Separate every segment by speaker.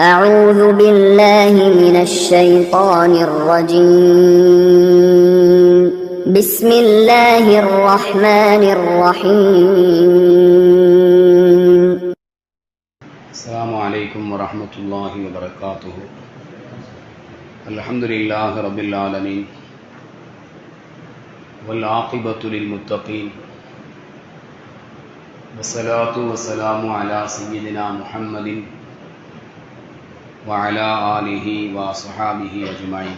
Speaker 1: أعوذ بالله من الشيطان الرجيم. بسم الله الرحمن الرحيم.
Speaker 2: السلام عليكم ورحمة الله وبركاته. الحمد لله رب العالمين. والعاقبة للمتقين. والصلاة والسلام على سيدنا محمد وعلى آله وصحابه أجمعين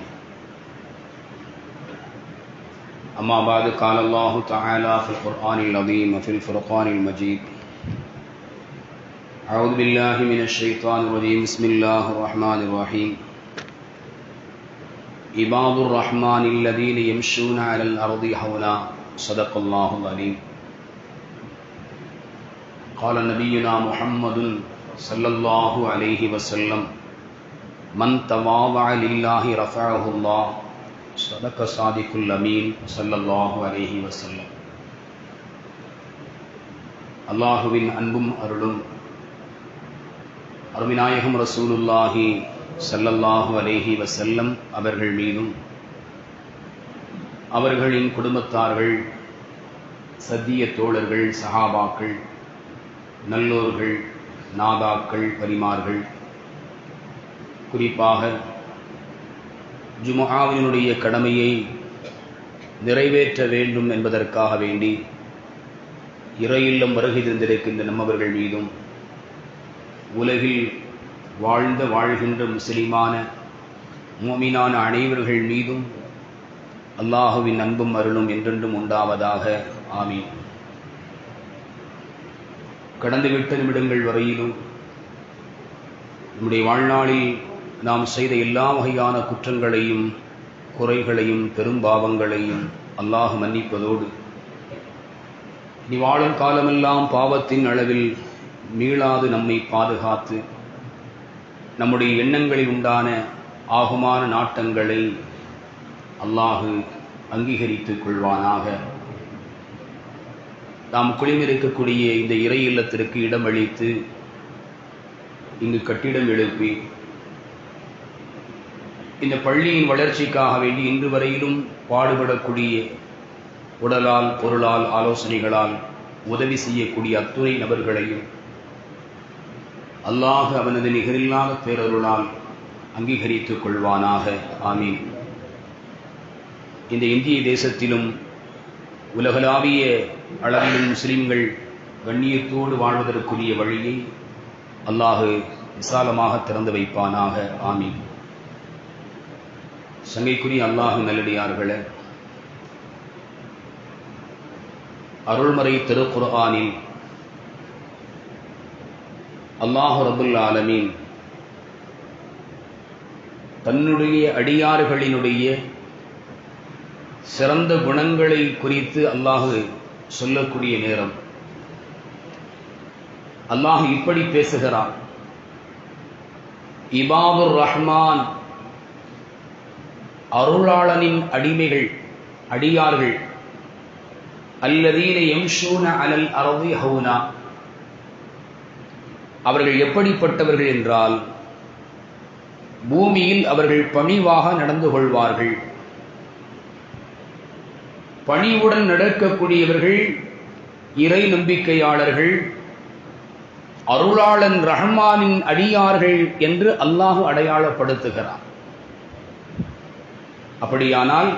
Speaker 2: أما بعد، قال الله تعالى في القرآن العظيم وفي الفرقان المجيد أعوذ بالله من الشيطان الرجيم بسم الله الرحمن الرحيم عباد الرحمن الذين يمشون على الأرض حولا. صدق الله العليم قال نبينا محمد صلى الله عليه وسلم. من تواضع لله رفعه الله صدق صادق الأمين صلى الله عليه وسلم அல்லாஹுவின் அன்பும் அருளும் அருமிநாயகம் ரசூலுல்லாஹி ஸல்லல்லாஹு அலைஹி வஸல்லம் அவர்கள் மீதும் அவர்களின் குடும்பத்தார்கள் சத்திய தோழர்கள் சஹாபாக்கள் நல்லோர்கள் நாதாக்கள் வலிமார்கள் குறிப்பாக ஜுமுஆவினுடைய கடமையை நிறைவேற்ற வேண்டும் என்பதற்காக வேண்டி இறையில்லம் வருகை தந்திருக்கின்ற நம்மவர்கள் மீதும் உலகில் வாழ்ந்த வாழ்கின்ற முஸ்லிமான மோமினான அனைவர்கள் மீதும் அல்லாஹுவின் அன்பும் அருளும் என்றென்றும் உண்டாவதாக. ஆமீன். கடந்துவிட்ட நிமிடங்கள் வரையிலும் நம்முடைய வாழ்நாளில் நாம் செய்த எல்லா வகையான குற்றங்களையும் குறைகளையும் பெரும்பாவங்களையும் அல்லாஹ் மன்னிப்பதோடு. நீ வாழும் காலமெல்லாம் பாவத்தின் அளவில் மீளாது நம்மை பாதுகாத்து நம்முடைய எண்ணங்களில் உண்டான ஆகுமான நாட்டங்களை அல்லாஹு அங்கீகரித்துக் கொள்வானாக. நாம் குளிமிருக்கக்கூடிய இந்த இறை இல்லத்திற்கு இடமளித்து இங்கு கட்டிடம் எழுப்பி இந்த பள்ளியின் வளர்ச்சிக்காக வேண்டி இன்று வரையிலும் பாடுபடக்கூடிய உடலால் பொருளால் ஆலோசனைகளால் உதவி செய்யக்கூடிய அத்துறை நபர்களையும் அல்லாஹ் அவனது நிகரில்லாத பேரருளால் அங்கீகரித்துக் கொள்வானாக. ஆமீன். இந்த இந்திய தேசத்திலும் உலகளாவிய அளவிலும் முஸ்லிம்கள் கண்ணியத்தோடு வாழ்வதற்குரிய வழியை அல்லாஹு விசாலமாக திறந்து வைப்பானாக. ஆமீன். சங்கைக்குரிய அல்லாஹு நல்லடியார்களே அருள்மறை திருக்குர்ஆனில் அல்லாஹு ரபுல் ஆலமீன் தன்னுடைய அடியார்களினுடைய சிறந்த குணங்களை குறித்து அல்லாஹு சொல்லக்கூடிய நேரம். அல்லாஹ் இப்படி பேசுகிறான் இபாபுர் ரஹ்மான் அருளாளனின் அடிமைகள் அடியார்கள். அல்லதீன எம்ஷூன அலல் அரதி ஹவுனா. அவர்கள் எப்படிப்பட்டவர்கள் என்றால் பூமியில் அவர்கள் பணிவாக நடந்து கொள்வார்கள். பணிவுடன் நடக்கக்கூடியவர்கள் இறை நம்பிக்கையாளர்கள் அருளாளன் ரஹ்மானின் அடியார்கள் என்று அல்லாஹு அடையாளப்படுத்துகிறார் அப்படியானால்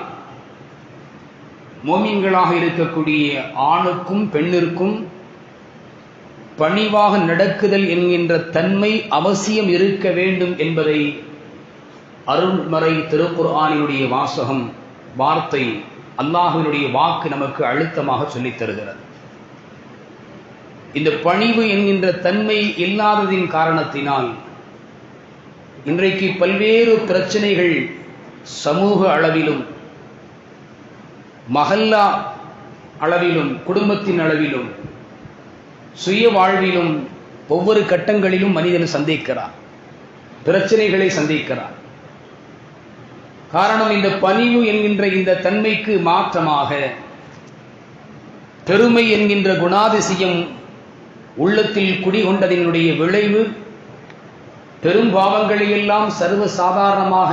Speaker 2: மோமின்களாக இருக்கக்கூடிய ஆணுக்கும் பெண்ணிற்கும் பணிவாக நடக்குதல் என்கின்ற தன்மை அவசியம் இருக்க வேண்டும் என்பதை அருள்மறை திருக்குர்ஆனினுடைய வாசகம் வார்த்தை அல்லாஹினுடைய வாக்கு நமக்கு அழுத்தமாக சொல்லித் தருகிறது. இந்த பணிவு என்கின்ற தன்மை இல்லாததின் காரணத்தினால் இன்றைக்கு பல்வேறு பிரச்சனைகள் சமூக அளவிலும் மகல்லா அளவிலும் குடும்பத்தின் அளவிலும் சுய வாழ்விலும் ஒவ்வொரு கட்டங்களிலும் மனிதன் சந்திக்கிறார் பிரச்சனைகளை சந்திக்கிறார் காரணம் இந்த பணிவு என்கின்ற இந்த தன்மைக்கு மாற்றமாக பெருமை என்கின்ற குணாதிசயம் உள்ளத்தில் குடிகொண்டதினுடைய விளைவு பெரும் பாவங்களை எல்லாம் சர்வ சாதாரணமாக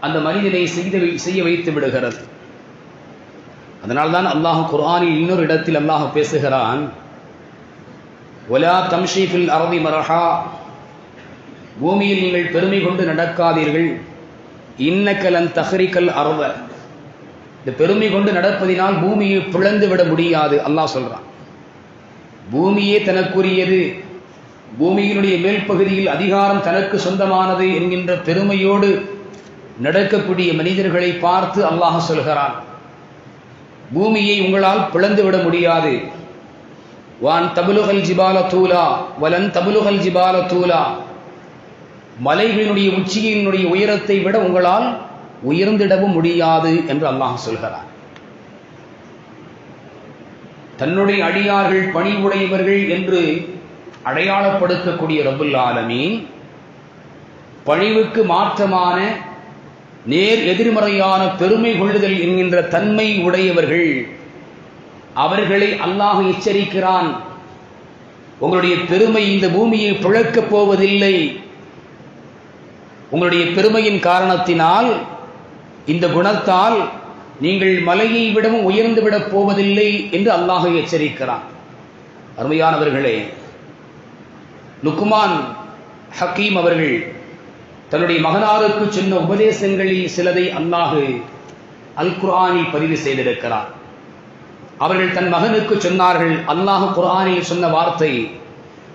Speaker 2: அந்த மனிதனை செய்து செய்ய வைத்து விடுகிறது. அதனால்தான் அல்லாஹ் குர்ஆனில் இன்னொரு இடத்தில் அல்லாஹ் பேசுகிறான் ஒலா தம்ஷீஃபில் அரதி மரஹா. பூமியில் நீங்கள் பெருமை கொண்டு நடக்காதீர்கள். இன்னக்கலன் தஹரிக்கல் அறவ இந்த பெருமை கொண்டு நடப்பதினால் பூமியை பிளந்து விட முடியாது அல்லாஹ் சொல்றான். பூமியே தனக்குரியது. பூமியினுடைய மேல் பகுதியில் அதிகாரம் தனக்கு சொந்தமானது என்கின்ற பெருமையோடு நடக்கக்கூடிய மனிதர்களை பார்த்து அல்லாஹ் சொல்கிறான். பூமியை உங்களால் பிளந்து விட முடியாது. வான் தபுலுகல் ஜிபால தூலா வலன் தபுலுகல் ஜிபால தூலா. மலைகளினுடைய உச்சியினுடைய உயரத்தை விட உங்களால் உயர்ந்திடவும் முடியாது என்று அல்லாஹ் சொல்கிறார் தன்னுடைய அடியார்கள் பணிவுடையவர்கள் என்று அடையாளப்படுத்தக்கூடிய ரபுல் ஆலமீன் பணிவுக்கு மாற்றமான நேர் எதிர்மறையான பெருமை கொள்ளுதல் என்கின்ற தன்மை உடையவர்கள். அவர்களை அல்லாஹ் எச்சரிக்கிறான். உங்களுடைய பெருமை இந்த பூமியை பிழக்கப் போவதில்லை. உங்களுடைய பெருமையின் காரணத்தினால் இந்த குணத்தால் நீங்கள் மலையை விடவும் உயர்ந்து விடப் போவதில்லை என்று அல்லாஹ் எச்சரிக்கிறான். அருமையானவர்களே லுக்குமான் ஹக்கீம் அவர்கள் தன்னுடைய மகனாருக்கு சொன்ன உபதேசங்களில் சிலதை அல்லாஹு அல் குர்ஆனி பதிவு செய்திருக்கிறார். அவர்கள் தன் மகனுக்கு சொன்னார்கள் அல்லாஹ் குர்ஆனில் சொன்ன வார்த்தை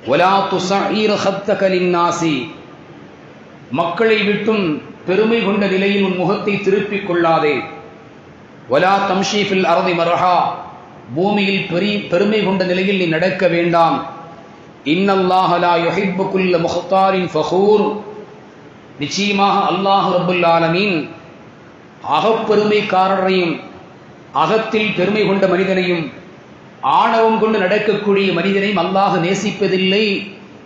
Speaker 2: ஒலா துசாசி மக்களை விட்டும் பெருமை கொண்ட நிலையில் உன் முகத்தை திருப்பிக் கொள்ளாதே. ஒலா தம்ஷீஃபில் அறதி மரஹா. பூமியில் பெரிய பெருமை கொண்ட நிலையில் நீ நடக்க வேண்டாம். இன்னல்லாஹலா யொஹிப்புக்குள்ள குல்ல முஹ்தாரின் ஃபஹூர் நிச்சயமாக அல்லாஹ் ரப்புல் ஆலமீன் அகப்பெருமைக்காரரையும் அகத்தில் பெருமை கொண்ட மனிதனையும் ஆணவம் கொண்டு நடக்கக்கூடிய மனிதனையும் அல்லாஹ் நேசிப்பதில்லை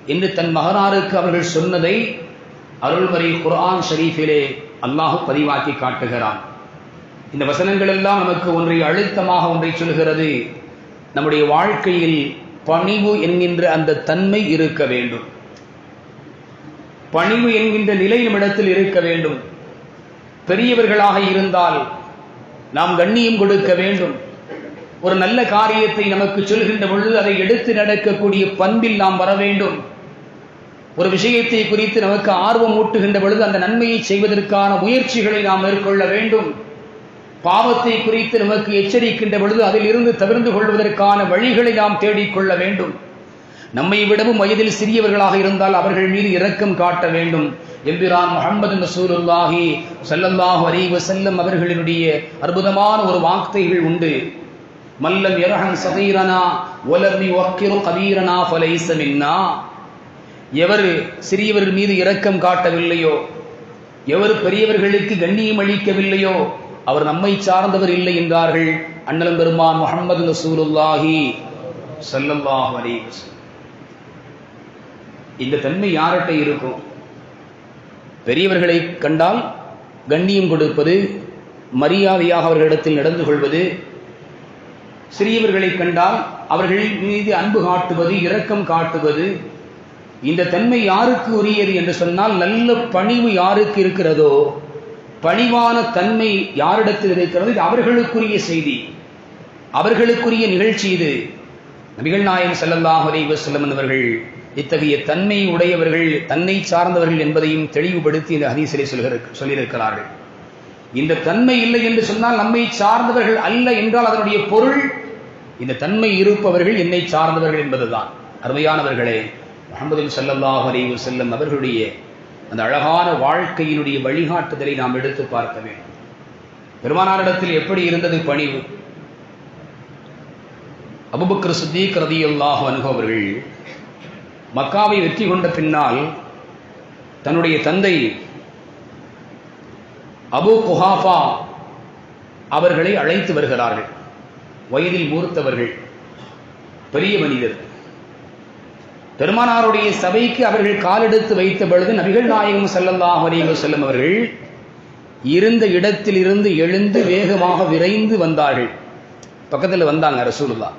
Speaker 2: என்று தன் மகனாருக்கு அவர்கள் சொன்னதை அருள்மறை குர்ஆன் ஷரீஃபிலே அல்லாஹ் பதிவாக்கி காட்டுகிறான். இந்த வசனங்கள் எல்லாம் நமக்கு ஒன்றை அழுத்தமாக ஒன்றை சொல்கிறது. நம்முடைய வாழ்க்கையில் பணிவு என்கின்ற அந்த தன்மை இருக்க வேண்டும். பணிவு என்கின்ற நிலை நம்மிடத்தில் இருக்க வேண்டும். பெரியவர்களாக இருந்தால் நாம் கண்ணியம் கொடுக்க வேண்டும். ஒரு நல்ல காரியத்தை நமக்கு சொல்கின்ற பொழுது அதை எடுத்து நடக்கக்கூடிய பண்பில் நாம் வர வேண்டும். ஒரு விஷயத்தை குறித்து நமக்கு ஆர்வம் ஊட்டுகின்ற பொழுது அந்த நன்மையை செய்வதற்கான முயற்சிகளை நாம் மேற்கொள்ள வேண்டும். பாவத்தை குறித்து நமக்கு எச்சரிக்கின்ற பொழுது அதில் இருந்து தவிர்ந்து கொள்வதற்கான வழிகளை நாம் தேடிக்கொள்ள வேண்டும். நம்மை விடவும் வயதில் சிறியவர்களாக இருந்தால் அவர்கள் மீது இரக்கம் காட்ட வேண்டும். எம்பிரான் முகமது நசூலுல்லாஹி சல்லல்லாஹு அலைஹி செல்லம் அவர்களினுடைய அற்புதமான ஒரு வார்த்தைகள் உண்டு. மல்லம் யர்ஹம் சகீரனா ஒலர்மி ஒக்கிரு கபீரனா ஃபலைசமின்னா எவர் சிறியவர் மீது இரக்கம் காட்டவில்லையோ எவர் பெரியவர்களுக்கு கண்ணியம் அளிக்கவில்லையோ அவர் நம்மை சார்ந்தவர் இல்லை என்றார்கள். அண்ணலம் பெருமான் முகமது நசூலுல்லாஹி ஸல்லல்லாஹு அலைவசம் இந்த தன்மை யார்கிட்ட இருக்கும்? பெரியவர்களை கண்டால் கண்ணியம் கொடுப்பது மரியாதையாக அவர்களிடத்தில் நடந்து கொள்வது. சிறியவர்களை கண்டால் அவர்கள் மீது அன்பு காட்டுவது இரக்கம் காட்டுவது. இந்த தன்மை யாருக்கு உரியது என்று சொன்னால் நல்ல பணிவு யாருக்கு இருக்கிறதோ பணிவான தன்மை யாரிடத்தில் இருக்கிறது இது அவர்களுக்குரிய செய்தி. அவர்களுக்குரிய நிகழ்ச்சி இது. நபிகள் நாயகம் செல்லல்லாஹ் அலைவசல்லம் என்பவர்கள் அவர்கள் இத்தகைய தன்மை உடையவர்கள் தன்னை சார்ந்தவர்கள் என்பதையும் தெளிவுபடுத்தி இந்த ஹதீசிலே சொல்கிற சொல்லியிருக்கிறார்கள். இந்த தன்மை இல்லை என்று சொன்னால் நம்மை சார்ந்தவர்கள் அல்ல என்றால் அதனுடைய பொருள் இந்த தன்மை இருப்பவர்கள் என்னை சார்ந்தவர்கள் என்பதுதான். அருமையானவர்களே முகமது ஸல்லல்லாஹு அலைவு வஸல்லம் அவர்களுடைய அந்த அழகான வாழ்க்கையினுடைய வழிகாட்டுதலை நாம் எடுத்து பார்க்க வேண்டும். பெருமானாரிடத்தில் எப்படி இருந்தது பணிவு? அபுபக்கர் சுத்தீக் ரதியுல்லாஹ் அன்ஹு அவர்கள் மக்காவை வெற்றி கொண்ட பின்னால் தன்னுடைய தந்தை அபு குஹாஃபா அவர்களை அழைத்து வருகிறார்கள். வயதில் மூர்த்தவர்கள் பெரிய மனிதர். பெருமானாருடைய சபைக்கு அவர்கள் காலெடுத்து வைத்த பொழுது நபிகள் நாயகம் செல்லல்லாஹ் அலைஹி செல்லும் அவர்கள் இருந்த இடத்தில் இருந்து எழுந்து வேகமாக விரைந்து வந்தார்கள். பக்கத்தில் வந்தாங்க ரசூலுல்லா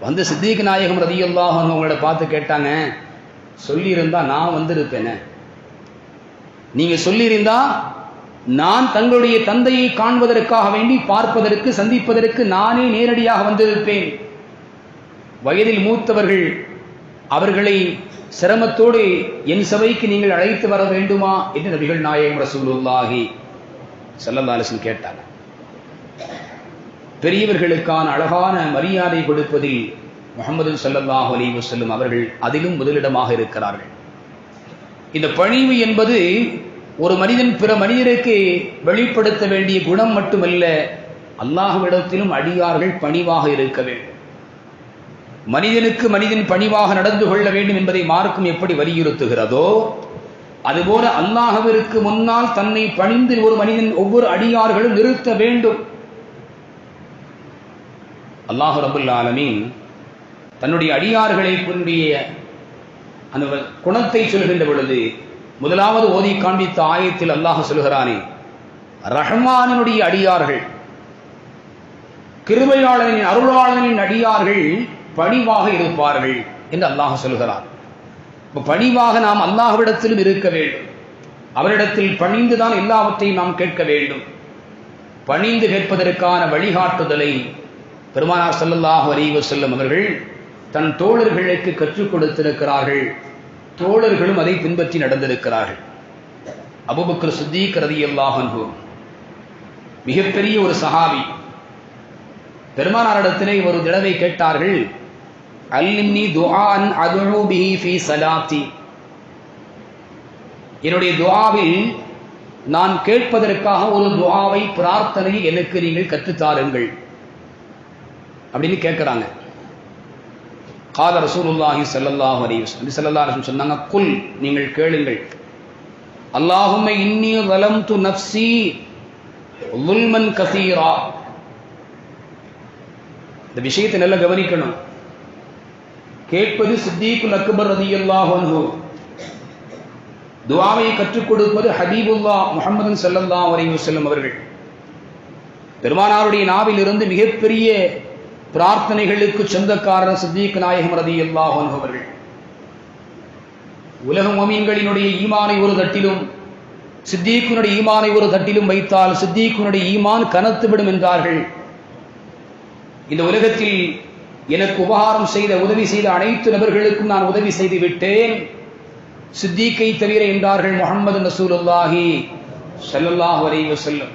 Speaker 2: வந்து சித்திக் நாயகம் ரதியுல்லாஹ் அவங்களோட பார்த்து கேட்டாங்க சொல்லியிருந்தா நான் வந்திருப்பேனே. நீங்க சொல்லியிருந்தா நான் தங்களுடைய தந்தையை காண்பதற்காக வேண்டி பார்ப்பதற்கு சந்திப்பதற்கு நானே நேரடியாக வந்திருப்பேன். வயதில் மூத்தவர்கள் அவர்களை சிரமத்தோடு என் சபைக்கு நீங்கள் அழைத்து வர வேண்டுமா? என்று நபிகள் நாயகம் ரசூலுல்லாஹி செல்லல்லாலிசன் கேட்டாங்க. பெரியவர்களுக்கான அழகான மரியாதை கொடுப்பதில் முகமது சல்லாஹ் அலி வசல்லும் அவர்கள் அதிலும் முதலிடமாக இருக்கிறார்கள். இந்த பணிவு என்பது ஒரு மனிதன் பிற மனிதருக்கு வெளிப்படுத்த வேண்டிய குணம் மட்டுமல்ல அல்லாஹ்விடத்திலும் அடியார்கள் பணிவாக இருக்க வேண்டும். மனிதனுக்கு மனிதன் பணிவாக நடந்து கொள்ள வேண்டும் என்பதை மார்க்கும் எப்படி வலியுறுத்துகிறதோ அதுபோல அல்லாஹவிற்கு முன்னால் தன்னை பணிந்து ஒரு மனிதன் ஒவ்வொரு அடியார்களும் நிறுத்த வேண்டும். அல்லாஹு ரபுல் ஆலமீன் தன்னுடைய அடியார்களை கொண்டிய அந்த குணத்தை சொல்கின்ற பொழுது முதலாவது ஓதி காண்பித்த ஆயத்தில் அல்லாஹ் சொல்கிறானே ரஹ்மானினுடைய அடியார்கள் கிருபையாளனின் அருளாளனின் அடியார்கள் பணிவாக இருப்பார்கள் என்று அல்லாஹ் சொல்கிறார் இப்போ பணிவாக நாம் அல்லாஹ்விடத்திலும் இருக்க வேண்டும். அவரிடத்தில் பணிந்துதான் எல்லாவற்றையும் நாம் கேட்க வேண்டும். பணிந்து கேட்பதற்கான வழிகாட்டுதலை பெருமானார் ஸல்லல்லாஹு அலைஹி செல்லும் அவர்கள் தன் தோழர்களுக்கு கற்றுக் கொடுத்திருக்கிறார்கள். தோழர்களும் அதை பின்பற்றி நடந்திருக்கிறார்கள். அபூபக்கர் சித்தீக் ரதி அன்ஹு மிகப்பெரிய ஒரு சஹாபி. பெருமானாரிடத்திலே ஒரு தடவை கேட்டார்கள் அல்லிம்னி துஆன் அதுஉ பிஹி என்னுடைய துவாவில் நான் கேட்பதற்காக ஒரு துவாவை பிரார்த்தனை எனக்கு நீங்கள் கற்றுத்தாருங்கள் அப்படின்னு கேட்குறாங்க காத ரசூலுல்லாஹி சல்லாஹ் அலிவஸ் நபி சல்லா சொன்னாங்க குல் நீங்கள் கேளுங்கள். அல்லாஹும இன்னி வலம் து நப்சி உல்மன் கசீரா. இந்த விஷயத்தை நல்லா கவனிக்கணும். கேட்பது சித்தீக்குல் அக்பர் ரதி அல்லாஹு துவாவை கற்றுக் கொடுப்பது ஹபீபுல்லா முகமது சல்லல்லா செல்லும் அவர்கள். பெருமானாருடைய நாவில் இருந்து மிகப்பெரிய பிரார்த்தனைகளுக்கு சொந்தக்காரர் சித்திக் நாயகம் ரதியல்லாஹு அன்ஹு அவர்கள். உலக மொமீன்களினுடைய ஈமானை ஒரு தட்டிலும் சித்தீக்குனுடைய ஈமானை ஒரு தட்டிலும் வைத்தால் சித்தீக்குனுடைய ஈமான் கனத்துவிடும் என்றார்கள். இந்த உலகத்தில் எனக்கு உபகாரம் செய்த உதவி செய்த அனைத்து நபர்களுக்கும் நான் உதவி செய்து விட்டேன். சித்திகை தவிர என்றார்கள் முகமது நசூலுல்லாஹி செல்லல்லாஹ் வரைவு செல்லும்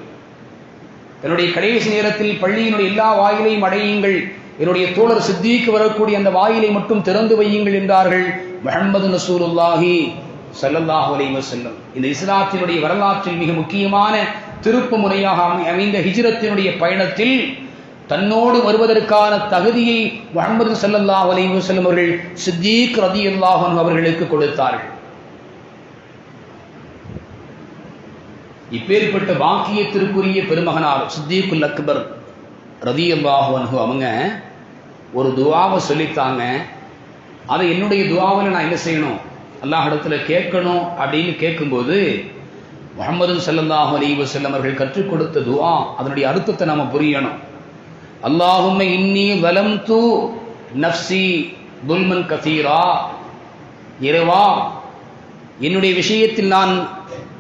Speaker 2: என்னுடைய கடைசி நேரத்தில் பள்ளியினுடைய எல்லா வாயிலையும் அடையுங்கள். என்னுடைய தோழர் சித்திக்கு வரக்கூடிய அந்த வாயிலை மட்டும் திறந்து வையுங்கள் என்றார்கள் முகமது நசூருல்லாஹி ஸல்லல்லாஹு அலைஹி செல்லும் இந்த இஸ்லாத்தினுடைய வரலாற்றில் மிக முக்கியமான திருப்பு முறையாக அமை- அமைந்த ஹிஜ்ரத்தினுடைய பயணத்தில் தன்னோடு வருவதற்கான தகுதியை முகமது ஸல்லல்லாஹு அலைஹி அவர்கள் சித்தீக் ரதி அல்லாஹன் அவர்களுக்கு கொடுத்தார்கள். இப்பேற்பட்ட வாக்கியத்திற்குரிய பெருமகனார் சித்தீக்குல் அக்பர் ரதியல்லாஹு அன்ஹு அவங்க ஒரு துவாவை சொல்லித்தாங்க. அதை என்னுடைய துவாவில் நான் என்ன செய்யணும்? அல்லாஹ் கேட்கணும் அப்படின்னு கேட்கும்போது முகமது ஸல்லல்லாஹு அலைஹி வஸல்லம் அவர்கள் கற்றுக் கொடுத்த துவா அதனுடைய அர்த்தத்தை நம்ம புரியணும். அல்லாஹும்ம இன்னி வலம்து நப்சி துல்மன் கசீரா. இறைவா என்னுடைய விஷயத்தில் நான்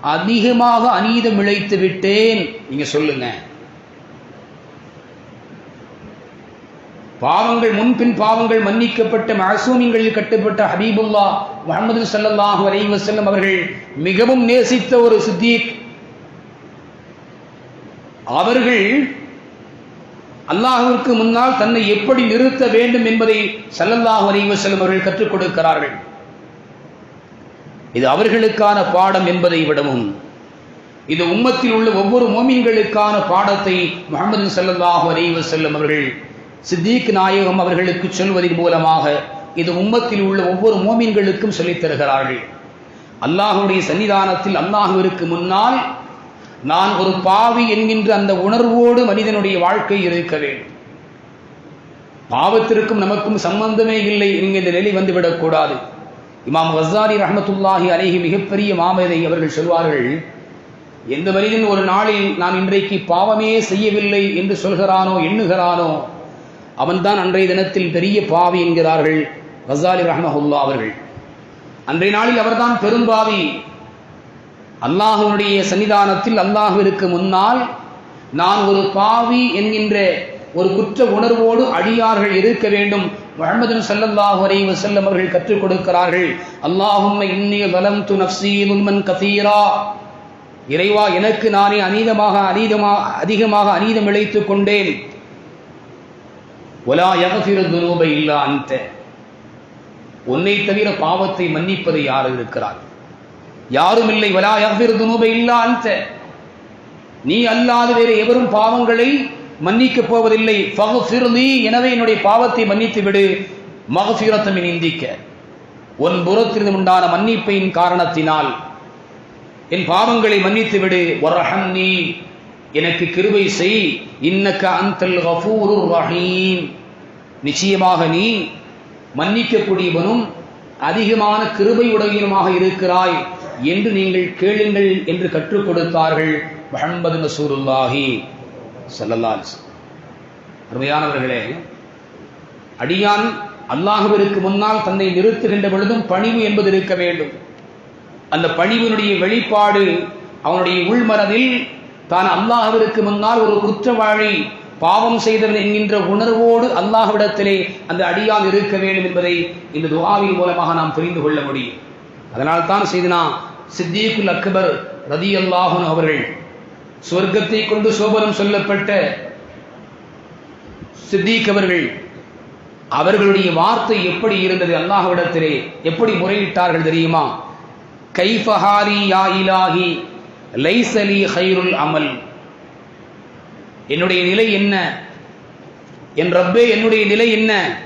Speaker 2: அதிகமாக அநீதம் இழைத்து விட்டேன். நீங்க சொல்லுங்க. பாவங்கள் முன்பின் பாவங்கள் மன்னிக்கப்பட்ட மசூமிங்களில் கட்டுப்பட்ட ஹபீபுல்லா முகமது ஸல்லல்லாஹு அலைஹி வசல்லம் அவர்கள் மிகவும் நேசித்த ஒரு சித்தீக். அவர்கள் அல்லாஹுவிற்கு முன்னால் தன்னை எப்படி நிறுத்த வேண்டும் என்பதை சல்லல்லாஹ் அலைஹி வசல்லம் அவர்கள் கற்றுக் கொடுக்கிறார்கள். இது அவர்களுக்கான பாடம் என்பதை விடவும் இது உம்மத்தில் உள்ள ஒவ்வொரு மோமின்களுக்கான பாடத்தை முகமது ஸல்லல்லாஹு அலைஹி செல்லும் அவர்கள் சித்தீக் நாயகம் அவர்களுக்கு சொல்வதன் மூலமாக இது உம்மத்தில் உள்ள ஒவ்வொரு மோமின்களுக்கும் சொல்லித் தருகிறார்கள். அல்லாஹுடைய சன்னிதானத்தில் அல்லாஹுவிற்கு முன்னால் நான் ஒரு பாவி என்கின்ற அந்த உணர்வோடு மனிதனுடைய வாழ்க்கை இருக்க வேண்டும். பாவத்திற்கும் நமக்கும் சம்பந்தமே இல்லை என்கின்ற நிலை வந்துவிடக்கூடாது இமாம் கஸ்ஸாலி ரஹமத்துல்லாஹி அலேஹி மிகப்பெரிய மாமேதை அவர்கள் சொல்வார்கள் எந்த மனிதன் ஒரு நாளில் நான் இன்றைக்கு பாவமே செய்யவில்லை என்று சொல்கிறானோ எண்ணுகிறானோ அவன்தான் அன்றைய தினத்தில் பெரிய பாவி என்கிறார்கள் கஸ்ஸாலி ரஹமஹுல்லா அவர்கள். அன்றைய நாளில் அவர்தான் பெரும்பாவி அல்லாஹனுடைய சன்னிதானத்தில் அல்லாஹ்விற்கு முன்னால் நான் ஒரு பாவி என்கின்ற ஒரு குற்ற உணர்வோடு அடியார்கள் இருக்க வேண்டும். முகமது சல்லல்லாஹு அலைஹி வஸல்லம் அவர்கள் கற்றுக் கொடுக்கிறார்கள். அல்லாஹும்ம இன்னி வலம்து து லுல்மன் கதீரா இறைவா எனக்கு நானே அநீதமாக அநீதமாக அதிகமாக அநீதம் இழைத்துக் கொண்டேன். ஒலா யகஃபிரு துனூப இல்லா அந்த உன்னை தவிர பாவத்தை மன்னிப்பது யார் இருக்கிறார்? யாரும் இல்லை. வலா யகஃபிரு துனூப இல்லா அந்த நீ அல்லாது வேறு எவரும் பாவங்களை மன்னிக்கப் போவதில்லை ஃபக்ஃபிர்லி எனவே என்னுடைய பாவத்தை மன்னித்து விடு மகஃபிரத்தமின் இந்திக்க உன் புறத்திலிருந்து உண்டான மன்னிப்பையின் காரணத்தினால் என் பாவங்களை மன்னித்து விடு வரஹம்னி எனக்கு கிருபை செய். இன்னக்க அந்தல் ஹஃபூரு ரஹீம். நிச்சயமாக நீ மன்னிக்கக்கூடியவனும் அதிகமான கிருபை உடையனுமாக இருக்கிறாய் என்று நீங்கள் கேளுங்கள் என்று கற்றுக் கொடுத்தார்கள் முஹம்மது ரசூலுல்லாஹி ஸல்லல்லாஹு அருமையானவர்களே அடியான் அல்லாஹுவிற்கு முன்னால் தன்னை நிறுத்துகின்ற பொழுதும் பணிவு என்பது இருக்க வேண்டும். அந்த பணிவினுடைய வெளிப்பாடு அவனுடைய உள்மனதில் தான் அல்லாஹுவிற்கு முன்னால் ஒரு குற்றவாளி பாவம் செய்தவன் என்கின்ற உணர்வோடு அல்லாஹ்விடத்திலே அந்த அடியான் இருக்க வேண்டும் என்பதை இந்த துவாவின் மூலமாக நாம் புரிந்து கொள்ள முடியும். அதனால் தான் சித்தீக்குல் அக்பர் ரதி அல்லாஹன் அவர்கள் சொர்க்கத்தை கொண்டு சோபனம் சொல்லப்பட்ட சித்தீக் அவர்கள் அவர்களுடைய வார்த்தை எப்படி இருந்தது அல்லாஹ்விடத்திலே? எப்படி முறையிட்டார்கள் தெரியுமா? கைஃபஹாரி யா இலாஹி லைசலி ஹைருல் அமல். என்னுடைய நிலை என்ன? என் ரப்பே என்னுடைய நிலை என்ன?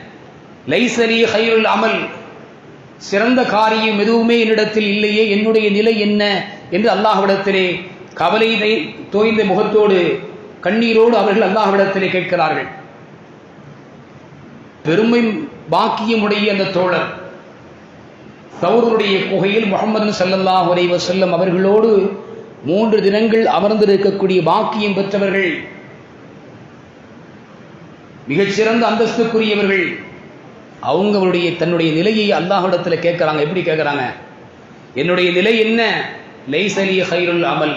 Speaker 2: லைசலி ஹைருல் அமல். சிறந்த காரியம் எதுவுமே என்னிடத்தில் இல்லையே என்னுடைய நிலை என்ன? என்று அல்லாஹ்விடத்திலே கவலை தோய்ந்த முகத்தோடு கண்ணீரோடு அவர்கள் அல்லாஹ்விடத்திலே கேட்கிறார்கள். பெருமை பாக்கியமுடைய அந்த தோழர் சௌருடைய குகையில் முகமது சல்லல்லாஹ் உரைவ செல்லும் அவர்களோடு மூன்று தினங்கள் அமர்ந்திருக்கக்கூடிய பாக்கியம் பெற்றவர்கள் மிகச்சிறந்த அந்தஸ்துக்குரியவர்கள் அவங்களுடைய தன்னுடைய நிலையை அல்லாஹிடத்தில் கேட்குறாங்க. எப்படி கேட்குறாங்க? என்னுடைய நிலை என்ன? லைசலி ஹைருல் அமல்.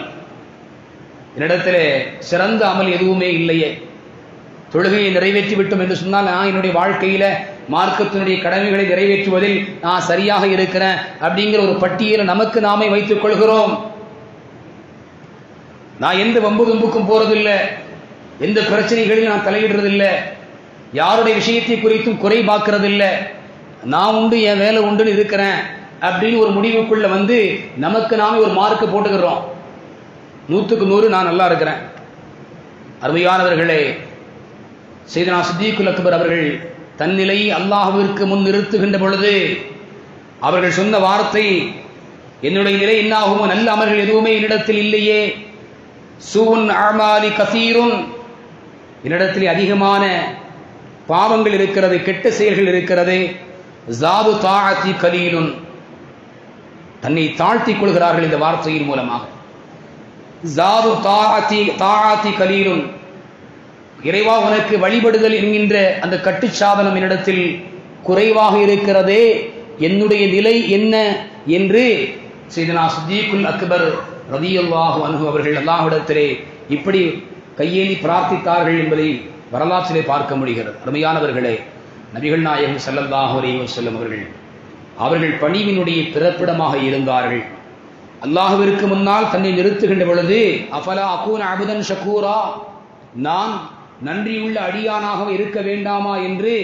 Speaker 2: என்னிடத்தில் சிறந்த அமல் எதுவுமே இல்லையே. தொழுகையை நிறைவேற்றி விட்டோம் என்று சொன்னால் நான் என்னுடைய வாழ்க்கையில மார்க்கத்தினுடைய கடமைகளை நிறைவேற்றுவதில் நான் சரியாக இருக்கிறேன் அப்படிங்கிற ஒரு பட்டியலை நமக்கு நாமே வைத்துக் கொள்கிறோம். நான் எந்த வம்பு தும்புக்கும் போறதில்லை. எந்த பிரச்சனைகளிலும் நான் தலையிடுறதில்லை. யாருடைய விஷயத்தை குறித்தும் குறை பார்க்கறதில்லை. நான் உண்டு என் வேலை உண்டுன்னு இருக்கிறேன் அப்படின்னு ஒரு முடிவுக்குள்ள வந்து நமக்கு நாமே ஒரு மார்க்கு போட்டுக்கிறோம். நூற்றுக்கு நூறு நான் நல்லா இருக்கிறேன். அருமையானவர்களே செய்தனா சித்திகுல் அக்பர் அவர்கள் தன்னிலை அல்லாஹுவிற்கு முன் நிறுத்துகின்ற பொழுது அவர்கள் சொன்ன வார்த்தை என்னுடைய நிலை என்னாகுமோ நல்ல அமல்கள் எதுவுமே என்னிடத்தில் இல்லையே. சூன் ஆமாலி கசீரும் என்னிடத்தில் அதிகமான பாவங்கள் இருக்கிறது கெட்ட செயல்கள் இருக்கிறது. ஜாது தாழ்த்தி கலீலும் தன்னை தாழ்த்திக் கொள்கிறார்கள் இந்த வார்த்தையின் மூலமாக. ஜாது தாஅத்தி தாஅத்தி கலீலும் இறைவா உனக்கு வழிபடுதல் என்கின்ற அந்த கட்டுச்சாதனம் என்னிடத்தில் குறைவாக இருக்கிறதே என்னுடைய நிலை என்ன என்று செய்தனா சித்தீக்குல் அக்பர் ரதியல்லாஹு அனுகு அவர்கள் அல்லாஹிடத்திலே இப்படி கையேந்தி பிரார்த்தித்தார்கள் என்பதை வரலாற்றிலே பார்க்க முடிகிறது. அருமையானவர்களே நபிகள் நாயகம் செல்லல்லாஹு அலைஹி அவர்கள் அவர்கள் பணிவினுடைய பிறப்பிடமாக இருந்தார்கள். அல்லாஹுவிற்கு முன்னால் தன்னை நிறுத்துகின்ற பொழுது அஃபலா அகூன் அபுதன் ஷக்கூரா நான் நன்றியுள்ள அடியானாக இருக்க வேண்டாமா? என்று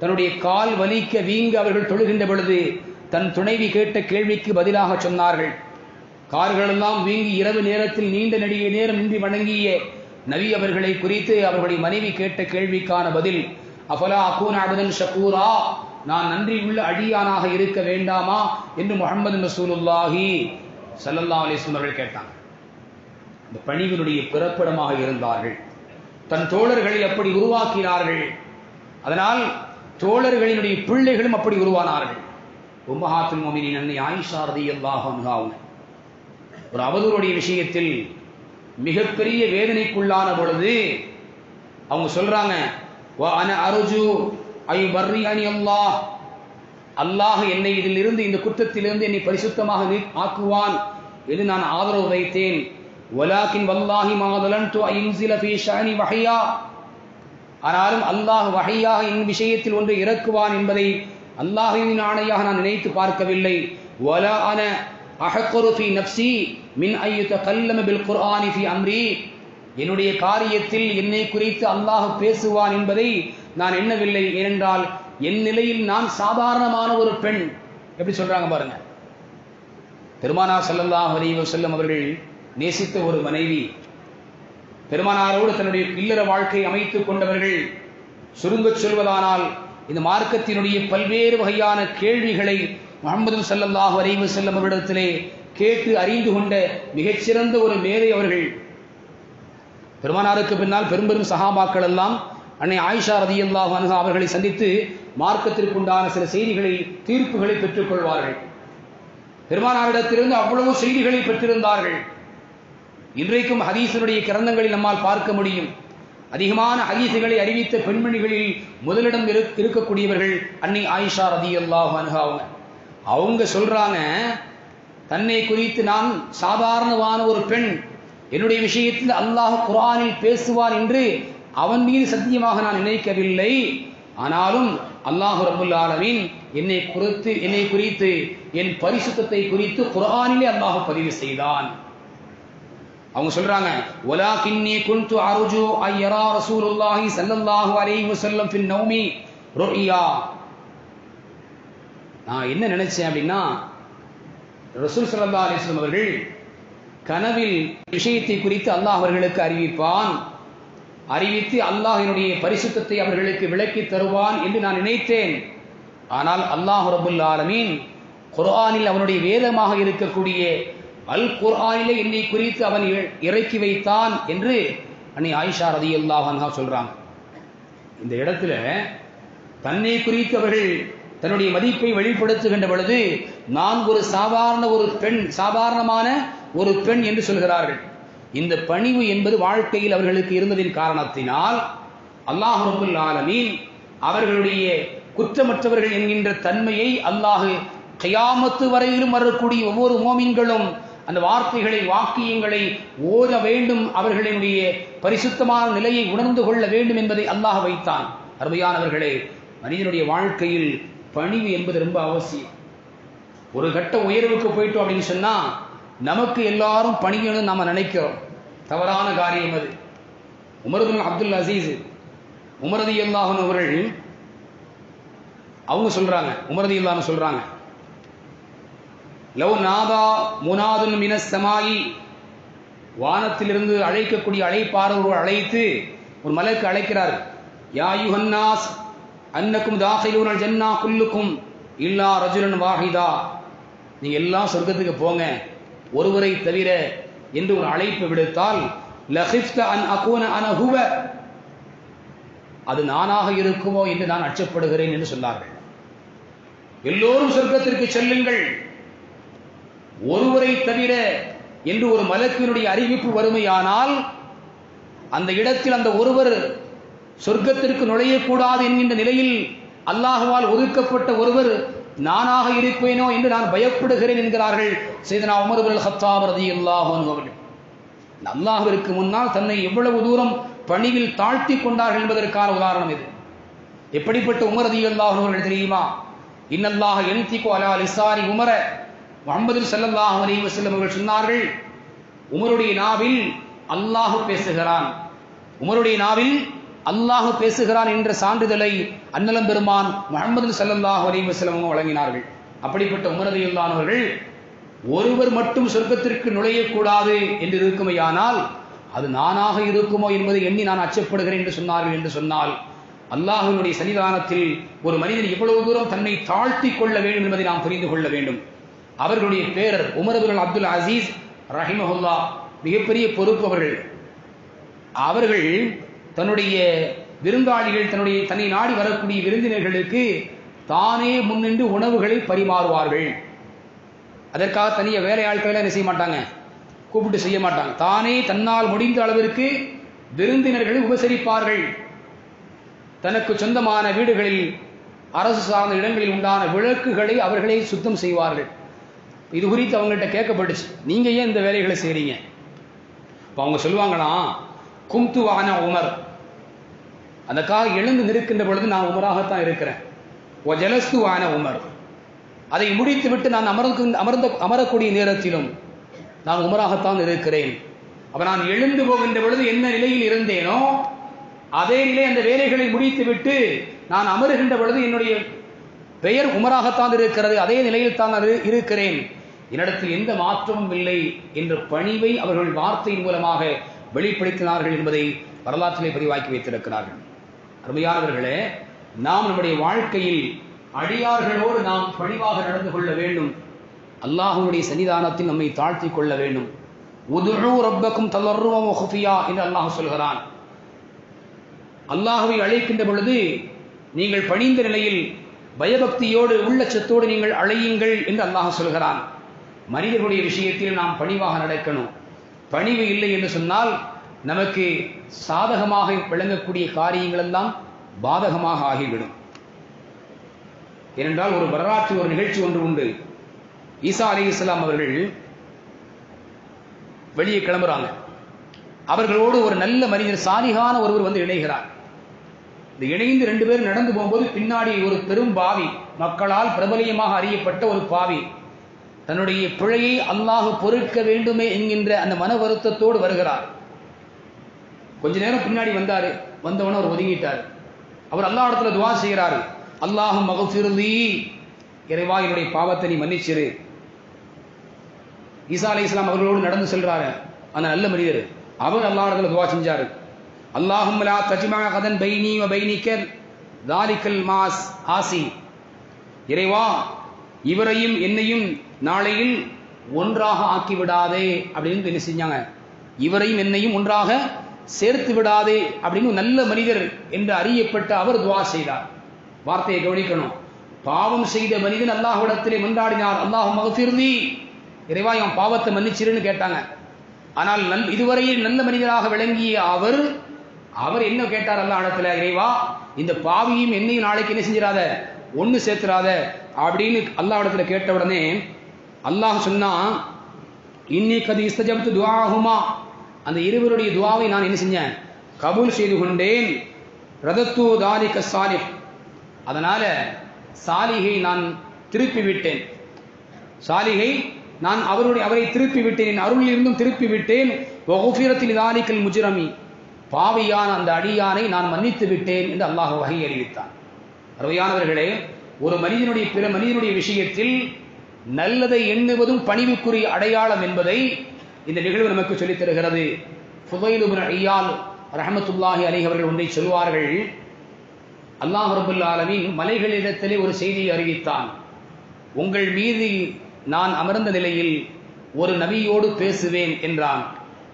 Speaker 2: தன்னுடைய கால் வலிக்க வீங்க அவர்கள் தொழுகின்ற பொழுது தன் துணைவி கேட்ட கேள்விக்கு பதிலாக சொன்னார்கள். கார்களெல்லாம் வீங்கி இரவு நேரத்தில் நீண்ட நடிகை நேரம் இன்றி வணங்கிய நபி அவர்களை குறித்து அவர்களுடைய மனைவி கேட்ட கேள்விக்கான பதில் அஃபலா அகூன் அபுதன் ஷக்கூரா நான் நன்றியுள்ள அடியானாக இருக்க வேண்டாமா? என்று முகமது ரசூலுல்லாஹி ஸல்லல்லாஹு அலிஸ்லம் அவர்கள் கேட்டாங்க. இந்த பணிவினுடைய பிறப்பிடமாக இருந்தார்கள். தன் தோழர்களை அப்படி உருவாக்கினார்கள்? அதனால் தோழர்களினுடைய பிள்ளைகளும் அப்படி உருவானார்கள். உம்மஹாத்துல் மோமினின் அன்னை ஆயிஷா ரதியல்லாஹு அன்ஹா அவங்க ஒரு அவதூறுடைய விஷயத்தில் மிகப்பெரிய வேதனைக்குள்ளான பொழுது அவங்க சொல்றாங்க அன அருஜு ஐ பர்ரி அனி அல்லாஹ் அல்லாஹ் என்னை இதிலிருந்து இந்த குற்றத்திலிருந்து என்னை பரிசுத்தமாக ஆக்குவான் என்று நான் ஆதரவு வைத்தேன். ஒலாக்கின் வல்லாஹி மாதலன் து ஐன்சில ஃபீ ஷஅனி வஹையா. ஆனாலும் அல்லாஹ் வகையாக என் விஷயத்தில் ஒன்று இறக்குவான் என்பதை அல்லாஹுவின் ஆணையாக நான் நினைத்து பார்க்கவில்லை. ஒலா அன அஹக்கரு ஃபி நப்சி மின் ஐயுத கல்லம பில் குர்ஆனி ஃபி அம்ரி. என்னுடைய காரியத்தில் என்னை குறித்து அல்லாஹ் பேசுவான் என்பதை நான் எண்ணவில்லை. ஏனென்றால் என் நிலையில் நான் சாதாரணமான ஒரு பெண். எப்படி சொல்றாங்க பாருங்க. பெருமானா செல்லல்லாஹ் அலைஹி செல்லும் அவர்கள் நேசித்த ஒரு மனைவி. பெருமானாரோடு தன்னுடைய இல்லற வாழ்க்கை அமைத்துக் கொண்டவர்கள். சுருங்கச் சொல்வதானால் இந்த மார்க்கத்தினுடைய பல்வேறு வகையான கேள்விகளை முகமது செல்லல்லாஹ் அலைஹி செல்லும் அவரிடத்திலே கேட்டு அறிந்து கொண்ட மிகச்சிறந்த ஒரு மேதை அவர்கள். பெருமானாருக்கு பின்னால் பெரும்பெரும் சகாபாக்கள் எல்லாம் அன்னை ஆயிஷா ரதியல்லாஹ் அவர்களை சந்தித்து மார்க்கத்திற்குண்டான சில செய்திகளை தீர்ப்புகளை பெற்றுக்கொள்வார்கள். பெருமானாரிடத்திலிருந்து அவ்வளவு செய்திகளை பெற்றிருந்தார்கள். இன்றைக்கும் ஹதீசனுடைய கிரந்தங்களில் நம்மால் பார்க்க முடியும். அதிகமான ஹதீசுகளை அறிவித்த பெண்மணிகளில் முதலிடம் இருக்கக்கூடியவர்கள் அன்னை ஆயிஷா ரதி அல்லாஹ் அவங்க. அவங்க சொல்றாங்க தன்னை குறித்து நான் சாதாரணமான ஒரு பெண். என்னுடைய விஷயத்தில் அல்லாஹ் குரானில் பேசுவார் என்று அவன் மீது சத்தியமாக நான் நினைக்கவில்லை. ஆனாலும் அல்லாஹ் ரபுல் ஆலமீன் என்னை குறித்து என்னை குறித்து என் பரிசுத்தத்தை குறித்து குரானிலே அல்லாஹ் பதிவு செய்தான். அவங்க சொல்றாங்க ஒலா வலாகின்னி குன்து அருஜு ஐயரா ரசூலுல்லாஹி சல்லல்லாஹு அலைஹி வஸல்லம் ஃபில் நௌமி ருயா நான் என்ன நினைச்சேன் அப்படின்னா ரசூல் சல்லா அலிஸ்லம் அவர்கள் கனவில் விஷயத்தை குறித்து அல்லாஹ் அவர்களுக்கு அறிவிப்பான். அறிவித்து அல்லாஹ்வினுடைய பரிசுத்தத்தை அவர்களுக்கு விளக்கி தருவான் என்று நான் நினைத்தேன். ஆனால் அல்லாஹ் ரபுல் ஆலமீன் குர்ஆனில் அவனுடைய வேதமாக இருக்கக்கூடிய அல் குர்ஆனிலே என்னை குறித்து அவன் இறக்கி வைத்தான் என்று அன்னை ஆயிஷா ரதி அல்லாஹா சொல்றாங்க. இந்த இடத்துல தன்னை குறித்து அவர்கள் தன்னுடைய மதிப்பை வெளிப்படுத்துகின்ற பொழுது நான் ஒரு சாதாரண ஒரு பெண் சாதாரணமான ஒரு பெண் என்று சொல்கிறார்கள். இந்த பணிவு என்பது வாழ்க்கையில் அவர்களுக்கு இருந்ததின் காரணத்தினால் அல்லாஹ் ரபுல் ஆலமீன் அவர்களுடைய குற்றமற்றவர்கள் என்கின்ற தன்மையை அல்லாஹு கையாமத்து வரையிலும் வரக்கூடிய ஒவ்வொரு மோமின்களும் அந்த வார்த்தைகளை வாக்கியங்களை ஓத வேண்டும் அவர்களினுடைய பரிசுத்தமான நிலையை உணர்ந்து கொள்ள வேண்டும் என்பதை அல்லாஹ் வைத்தான். அருமையானவர்களே மனிதனுடைய வாழ்க்கையில் பணிவு என்பது ரொம்ப அவசியம். ஒரு கட்ட உயர்வுக்கு போயிட்டோம் அப்படின்னு சொன்னா நமக்கு எல்லாரும் பணியணும்னு நாம் நினைக்கிறோம். தவறான காரியம் அது. உமருதுன் அப்துல் அசீஸ் உமரதி அல்லாஹன் அவர்கள் அவங்க சொல்றாங்க உமரதி அல்லாஹ் சொல்றாங்க லவ் நாதா முனாதுன் மினஸ் சமாயி. வானத்திலிருந்து அழைக்கக்கூடிய அழைப்பாளர் அழைத்து ஒரு மலைக்கு அழைக்கிறார். யா யுஹன்னாஸ் அன்னக்கும் தாஹிலூனல் ஜன்னா குல்லுக்கும் இல்லா ரஜுலன் வாஹிதா. நீங்க எல்லாம் சொர்க்கத்துக்கு போங்க. ஒருவரை தவிர என்று ஒரு அழைப்பு விடுத்தால் அது நானாக இருக்குமோ என்று நான் அச்சப்படுகிறேன் என்று சொன்னார்கள். எல்லோரும் சொர்க்கத்திற்கு செல்லுங்கள். ஒருவரை தவிர என்று ஒரு மலக்கினுடைய அறிவிப்பு வறுமையானால் அந்த இடத்தில் அந்த ஒருவர் சொர்க்கத்திற்கு நுழையக்கூடாது என்கின்ற நிலையில் அல்லாஹுவால் ஒதுக்கப்பட்ட ஒருவர் நானாக இருப்பேனோ என்று நான் பயப்படுகிறேன் என்கிறார்கள் செய்தனா உமர் அல் ஹத்தாப் ரதி அல்லாஹன் அவர்கள். அல்லாஹ்விற்கு முன்னால் தன்னை எவ்வளவு தூரம் பணிவில் தாழ்த்தி கொண்டார்கள் என்பதற்கான உதாரணம் இது. எப்படிப்பட்ட உமர் ரதியல்லாஹு அல்லாஹர்கள் தெரியுமா? இன்னல்லாக என்திகோ அலா லிசாரி உமர. முகமது செல்லல்லாஹ் அலைஹி வஸல்லம் அவர்கள் சொன்னார்கள் உமருடைய நாவில் அல்லாஹு பேசுகிறான். உமருடைய நாவில் அல்லாஹ் பேசுகிறான் என்ற சான்றிதழை அன்னலம் பெருமான் முகமது சல்லாஹ் அலி வஸல்லம் வழங்கினார்கள். அப்படிப்பட்ட உமரதியுல்லானவர்கள் ஒருவர் மட்டும் சொர்க்கத்திற்கு நுழையக்கூடாது என்று இருக்குமையானால் அது நானாக இருக்குமோ என்பதை எண்ணி நான் அச்சப்படுகிறேன் என்று சொன்னார்கள் என்று சொன்னால் அல்லாஹ்வினுடைய சன்னிதானத்தில் ஒரு மனிதன் இவ்வளவு தூரம் தன்னை தாழ்த்தி கொள்ள வேண்டும் என்பதை நாம் புரிந்து கொள்ள வேண்டும். அவர்களுடைய பேரர் உமரபுல் அப்துல் அசீஸ் ரஹிமஹுல்லா மிகப்பெரிய பொறுப்பு அவர்கள். அவர்கள் தன்னுடைய விருந்தாளிகள் தன்னுடைய தன்னை நாடி வரக்கூடிய விருந்தினர்களுக்கு தானே முன்னின்று உணவுகளை பரிமாறுவார்கள். அதற்காக தனியாக வேலையாட்களை என்ன செய்ய மாட்டாங்க? கூப்பிட்டு செய்ய மாட்டாங்க. தானே தன்னால் முடிந்த அளவிற்கு விருந்தினர்களை உபசரிப்பார்கள். தனக்கு சொந்தமான வீடுகளில் அரசு சார்ந்த இடங்களில் உண்டான விளக்குகளை அவர்களே சுத்தம் செய்வார்கள். இது குறித்து அவங்கள்ட்ட கேட்கப்பட்டுச்சு. நீங்கள் ஏன் இந்த வேலைகளை செய்கிறீங்க இப்போ அவங்க சொல்லுவாங்களாம் கும்து வான உமர். அந்த கா எழுந்து நிற்கின்ற பொழுது நான் உமராகத்தான் இருக்கிறேன். ஓ ஜலஸ்து வான உமர். அதை முடித்து விட்டு நான் அமர்ந்து அமர்ந்த அமரக்கூடிய நேரத்திலும் நான் உமராகத்தான் இருக்கிறேன். அப்ப நான் எழுந்து போகின்ற பொழுது என்ன நிலையில் இருந்தேனோ அதே நிலை அந்த வேலைகளை முடித்து விட்டு நான் அமருகின்ற பொழுது என்னுடைய பெயர் உமராகத்தான் இருக்கிறது. அதே நிலையில் தான் இருக்கிறேன். என்னிடத்தில் எந்த மாற்றமும் இல்லை என்ற பணிவை அவர்கள் வார்த்தையின் மூலமாக வெளிப்படுத்தினார்கள் என்பதை வரலாற்றிலே பதிவாக்கி வைத்திருக்கிறார்கள். அருமையானவர்களே நாம் நம்முடைய வாழ்க்கையில் அடியார்களோடு நாம் பணிவாக நடந்து கொள்ள வேண்டும். அல்லாஹ்வுடைய சன்னிதானத்தில் நம்மை தாழ்த்தி கொள்ள வேண்டும். உதுஉ ரப்பக்கும் தளர்வம் ஹுஃபியா என்று அல்லாஹ் சொல்கிறான். அல்லாஹுவை அழைக்கின்ற பொழுது நீங்கள் பணிந்த நிலையில் பயபக்தியோடு உள்ளச்சத்தோடு நீங்கள் அழையுங்கள் என்று அல்லாஹ் சொல்கிறான். மனிதர்களுடைய விஷயத்தில் நாம் பணிவாக நடக்கணும். பணிவு இல்லை என்று சொன்னால் நமக்கு சாதகமாக விளங்கக்கூடிய காரியங்கள் எல்லாம் பாதகமாக ஆகிவிடும். ஏனென்றால் ஒரு வரலாற்று ஒரு நிகழ்ச்சி ஒன்று உண்டு. ஈசா அலி இஸ்லாம் அவர்கள் வெளியே கிளம்புறாங்க. அவர்களோடு ஒரு நல்ல மனிதர் சாலிகான ஒருவர் வந்து இணைகிறார். இந்த இணைந்து ரெண்டு பேரும் நடந்து போகும்போது பின்னாடி ஒரு பெரும் பாவி மக்களால் பிரபலியமாக அறியப்பட்ட ஒரு பாவி. தன்னுடைய பிழையை அல்லாஹ் பொறுக்க வேண்டுமே என்கின்ற அந்த மன வருத்தத்தோடு வருகிறார். கொஞ்ச நேரம் பின்னாடி வந்தார். வந்தவன அவர் ஒதுங்கிட்டார். அவர் அல்லா இடத்துல துவா செய்கிறாரு. அல்லாஹும் மகசிறுதி இறைவா என்னுடைய பாவத்தை நீ மன்னிச்சிரு. ஈசா அலி இஸ்லாம் அவர்களோடு நடந்து செல்றாரு. அந்த நல்ல மனிதர். அவர் அல்லா இடத்துல துவா செஞ்சாரு. அல்லாஹும் லா தஜ்மா கதன் பைனி வ பைனிக்க தாலிக்கல் மாஸ் ஆசி. இறைவா இவரையும் என்னையும் நாளையில் ஒன்றாக ஆக்கி விடாதே அப்படின்னு என்ன செஞ்சாங்க? இவரையும் என்னையும் ஒன்றாக சேர்த்து விடாதே அப்படின்னு நல்ல மனிதர் என்று அறியப்பட்ட அவர் துவா செய்தார். வார்த்தையை கவனிக்கணும். பாவம் செய்த மனிதன் அல்லாஹ்விடத்திலே மன்றாடினார். அல்லாஹ் மகத்திருந்தி இறைவா என் பாவத்தை மன்னிச்சிருன்னு கேட்டாங்க. ஆனால் நல் இதுவரையில் நல்ல மனிதராக விளங்கிய அவர் அவர் என்ன கேட்டார் அல்லா இடத்துல? இறைவா இந்த பாவியும் என்னையும் நாளைக்கு என்ன செஞ்சிடாத? ஒன்று சேர்த்துறாத அப்படின்னு அல்லாஹ் இடத்துல கேட்ட உடனே அல்லாஹ் சொன்னான் இன்னி அது இஸ்தஜப்து துவாகுமா அந்த இருவருடைய துவாவை நான் என்ன செஞ்சேன்? கபூல் செய்து கொண்டேன். ரதத்து தாலிக சாலிஹ். அதனால சாலிகை நான் திருப்பி விட்டேன். சாலிகை நான் அவருடைய அவரை திருப்பி விட்டேன். என் அருளில் இருந்தும் திருப்பி விட்டேன். வகுஃபிரத்தில் தாலிக்கல் முஜிரமி. பாவியான அந்த அடியானை நான் மன்னித்து விட்டேன் என்று அல்லாஹ் வகை அறிவித்தான். அருமையானவர்களே ஒரு மனிதனுடைய பிற மனிதனுடைய விஷயத்தில் நல்லதை எண்ணுவதும் பணிவுக்குரிய அடையாளம் என்பதை இந்த நிகழ்வு நமக்கு சொல்லித் தருகிறது. ஃபுதைல் ஐயால் ரஹமத்துல்லாஹி அலி அவர்கள் ஒன்றை சொல்வார்கள் அல்லாஹ் ரபுல் ஆலமீன் மலைகளிடத்திலே ஒரு செய்தியை அறிவித்தான். உங்கள் மீது நான் அமர்ந்த நிலையில் ஒரு நபியோடு பேசுவேன் என்றான்.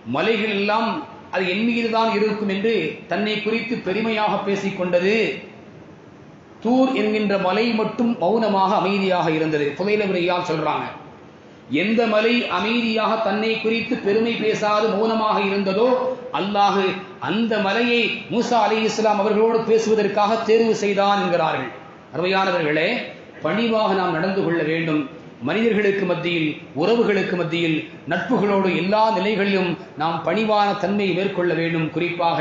Speaker 2: மலைகள் எல்லாம் அது என் மீதுதான் இருக்கும் என்று தன்னை குறித்து பெருமையாக பேசிக்கொண்டது தூர் என்கின்ற மலை மட்டும் மௌனமாக அமைதியாக இருந்தது. புதையிலவரையால் சொல்றாங்க எந்த மலை அமைதியாக தன்னை குறித்து பெருமை பேசாது மௌனமாக இருந்ததோ அல்லாஹு அந்த மலையை மூசா அலி இஸ்லாம் அவர்களோடு பேசுவதற்காக தேர்வு செய்தான் என்கிறார்கள். அருமையானவர்களே பணிவாக நாம் நடந்து கொள்ள வேண்டும். மனிதர்களுக்கு மத்தியில் உறவுகளுக்கு மத்தியில் நட்புகளோடு எல்லா நிலைகளிலும் நாம் பணிவான தன்மையை மேற்கொள்ள வேண்டும். குறிப்பாக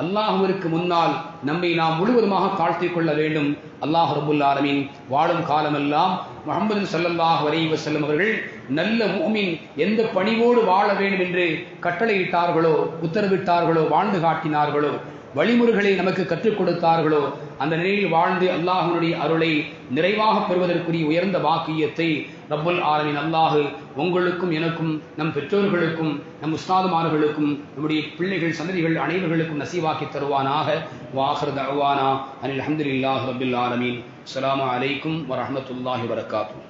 Speaker 2: அல்லாஹுவிற்கு முன்னால் நம்மை நாம் முழுவதுமாக தாழ்த்திக் கொள்ள வேண்டும். அல்லாஹ் ரபுல் ஆலமின் வாழும் காலமெல்லாம் முகமது சல்லல்லாஹ் அலைஹி செல்லும் அவர்கள் நல்ல முஃமின் எந்த பணிவோடு வாழ வேண்டும் என்று கட்டளையிட்டார்களோ உத்தரவிட்டார்களோ வாழ்ந்து காட்டினார்களோ வழிமுறைகளை நமக்கு கற்றுக் கொடுத்தார்களோ அந்த நிலையில் வாழ்ந்து அல்லாஹனுடைய அருளை நிறைவாக பெறுவதற்குரிய உயர்ந்த வாக்கியத்தை ரப்புல் ஆலமின் அல்லாஹு உங்களுக்கும் எனக்கும் நம் பெற்றோர்களுக்கும் நம் உஸ்தாதுமார்களுக்கும் நம்முடைய பிள்ளைகள் சந்ததிகள் அனைவர்களுக்கும் நசீவாக்கி தருவானாக. வாஹர் தவானா அனில் அஹமதுல்லாஹ் ரபுல் ஆலமீன். அலாம் அலைக்கும் வரமத்துல்லாஹி வரகாத்தூ